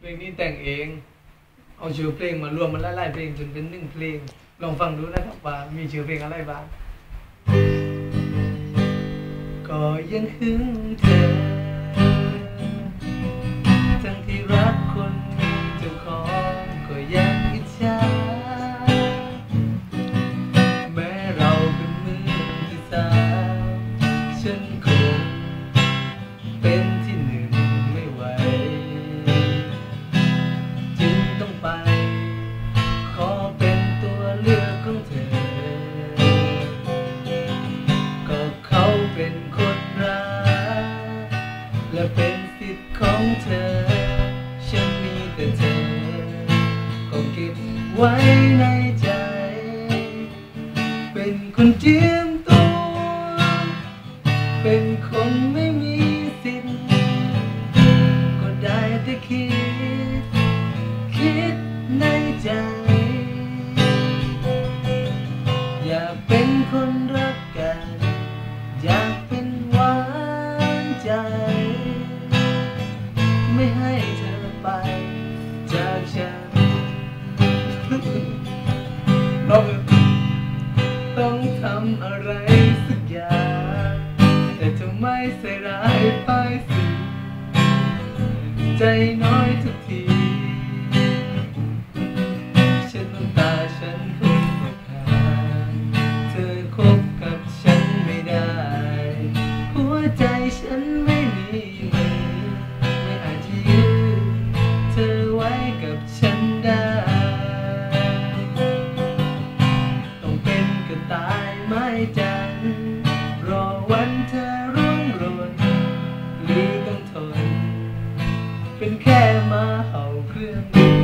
เพลงนี้แต่งเอง เอาชื่อเพลงมารวมมันไล่ๆเพลงจนเป็นหนึ่งเพลง ลองฟังดูนะครับว่ามีชื่อเพลงอะไรบ้าง ก็ยังหึงเธอ ไว้ในใจ เป็นคนเจียมตัว เป็นคนไม่มีสิทธิ์ ก็ได้แต่คิด คิดในใจ ต้องทำอะไรสักอย่าง แต่ทำไม่ใส่ร้ายไปสิ ใจน้อยทุกที ไม้จันทร์รอวันเธอร่วงหล่นหรือต้องทน เป็นแค่มาเห่าเครื่องบิน